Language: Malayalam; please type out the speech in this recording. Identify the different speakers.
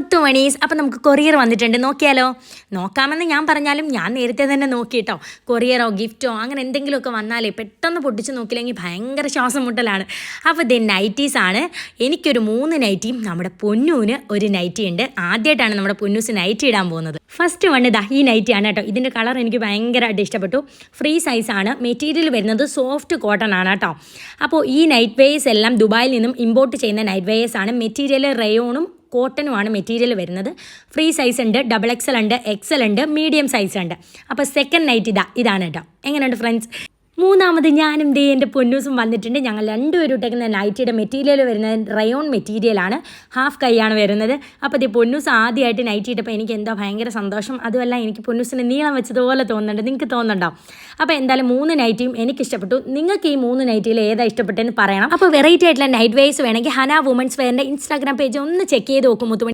Speaker 1: മുത്തുമണീസ് അപ്പം നമുക്ക് കൊറിയർ വന്നിട്ടുണ്ട്. നോക്കിയാലോ? നോക്കാമെന്ന് ഞാൻ പറഞ്ഞാലും ഞാൻ നേരത്തെ തന്നെ നോക്കി കേട്ടോ കൊറിയറോ ഗിഫ്റ്റോ അങ്ങനെ എന്തെങ്കിലുമൊക്കെ വന്നാലേ പെട്ടെന്ന് പൊട്ടിച്ച് നോക്കിയില്ലെങ്കിൽ ഭയങ്കര ശ്വാസം മുട്ടലാണ്. അപ്പോൾ ഇത് നൈറ്റീസ് ആണ്. എനിക്കൊരു മൂന്ന് നൈറ്റിയും നമ്മുടെ പൊന്നൂന് ഒരു നൈറ്റി ഉണ്ട്. ആദ്യമായിട്ടാണ് നമ്മുടെ പൊന്നൂസ് നൈറ്റി ഇടാൻ പോകുന്നത്. ഫസ്റ്റ് വൺ ഇതാ ഈ നൈറ്റി ആണ് കേട്ടോ. ഇതിന്റെ കളർ എനിക്ക് ഭയങ്കരമായിട്ട് ഇഷ്ടപ്പെട്ടു. ഫ്രീ സൈസാണ് മെറ്റീരിയൽ വരുന്നത് സോഫ്റ്റ് കോട്ടൺ ആണ് കേട്ടോ. അപ്പോൾ ഈ നൈറ്റ് വെയേഴ്സ് എല്ലാം ദുബായിൽ നിന്നും ഇമ്പോർട്ട് ചെയ്യുന്ന നൈറ്റ് വെയേഴ്സ് ആണ്. മെറ്റീരിയൽ റയോണും കോട്ടനുമാണ് മെറ്റീരിയൽ വരുന്നത്. ഫ്രീ സൈസ് ഉണ്ട് ഡബിൾ എക്സൽ ഉണ്ട് എക്സൽ ഉണ്ട് മീഡിയം സൈസ് ഉണ്ട്. അപ്പോൾ സെക്കൻഡ് നൈറ്റ് ഇതാ ഇതാണ് കേട്ടോ എങ്ങനെയുണ്ട് ഫ്രണ്ട്സ് മൂന്നാമത് ഞാനും ദേ എന്റെ പൊന്നൂസും വന്നിട്ടുണ്ട്. ഞങ്ങൾ രണ്ടുപേരും ഇട്ടേക്കുന്ന നൈറ്റിയുടെ മെറ്റീരിയൽ വരുന്നത് റയോൺ മെറ്റീരിയലാണ് ഹാഫ് കൈയാണ് വരുന്നത്. അപ്പോൾ ദേ പൊന്നൂസ് ആദ്യമായിട്ട് നൈറ്റി ഇട്ടപ്പോൾ എനിക്ക് എന്താ ഭയങ്കര സന്തോഷം. അതുമല്ല എനിക്ക് പൊന്നൂസിന് നീളം വെച്ചതുപോലെ തോന്നുന്നുണ്ട്. നിങ്ങൾക്ക് തോന്നുന്നുണ്ടോ? അപ്പോൾ എന്തായാലും മൂന്ന് നൈറ്റിയും എനിക്ക് ഇഷ്ടപ്പെട്ടു. നിങ്ങൾക്ക് ഈ മൂന്ന് നൈറ്റിയിൽ ഏതാ ഇഷ്ടപ്പെട്ടെന്ന് പറയണം. അപ്പോൾ വെറൈറ്റി ആയിട്ടുള്ള നൈറ്റ് വെയ്സ് വേണമെങ്കിൽ ഹന വുമൻസ് വെയറിന്റെ ഇൻസ്റ്റാഗ്രാം പേജ് ഒന്ന് ചെക്ക് ചെയ്ത് നോക്കും മുത്തുമണി.